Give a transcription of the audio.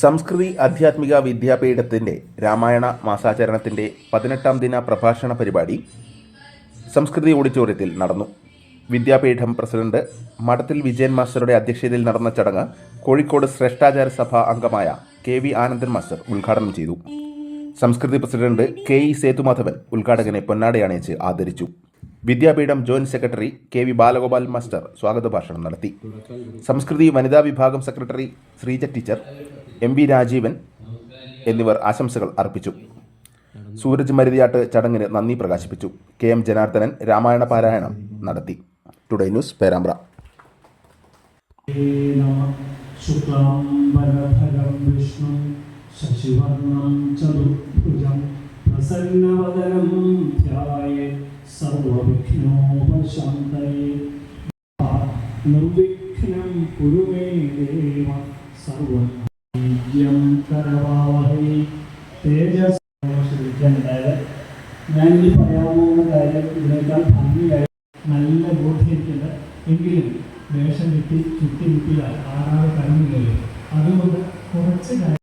സംസ്കൃതി ആധ്യാത്മിക വിദ്യാപീഠത്തിന്റെ രാമായണ മാസാചരണത്തിന്റെ പതിനെട്ടാം ദിന പ്രഭാഷണ പരിപാടി സംസ്കൃതി ഓഡിറ്റോറിയത്തിൽ നടന്നു. വിദ്യാപീഠം പ്രസിഡന്റ് മഠത്തിൽ വിജയൻ മാസ്റ്ററുടെ അധ്യക്ഷതയിൽ നടന്ന ചടങ്ങ് കോഴിക്കോട് ശ്രേഷ്ഠാചാര സഭ അംഗമായ കെ വി ആനന്ദൻ മാസ്റ്റർ ഉദ്ഘാടനം ചെയ്തു. Samskriti president K E Sethumadhavan ഉദ്ഘാടകനെ പൊന്നാടയണിയിച്ച് ആദരിച്ചു. Vidyapeetham joint secretary K V Balagopal master സ്വാഗത ഭാഷണം നടത്തി. സംസ്കൃതി വനിതാ വിഭാഗം secretary Sreeja teacher M V Rajeevan എന്നിവർ ആശംസകൾ അർപ്പിച്ചു. സൂരജ് മരുതിയാട്ട് ചടങ്ങിന് നന്ദി പ്രകാശിപ്പിച്ചു. കെ എം ജനാർദ്ദനൻ രാമായണ പാരായണം നടത്തി. Today news Perambra. നിർവിഘ്നം കുരുമേ ദേവ സർവം ശ്രദ്ധിക്കാനുണ്ടായത്. ഞാനിനി പറയാൻ പോകുന്ന കാര്യം ഇതിനേക്കാൾ ഭംഗിയായി നല്ല ബോധ്യത്തില്ല എങ്കിലും വേഷം കിട്ടി ചുറ്റി കിട്ടിയാൽ ആറാതെ കഴിഞ്ഞില്ലല്ലോ അതുകൊണ്ട് കുറച്ച് കാര്യം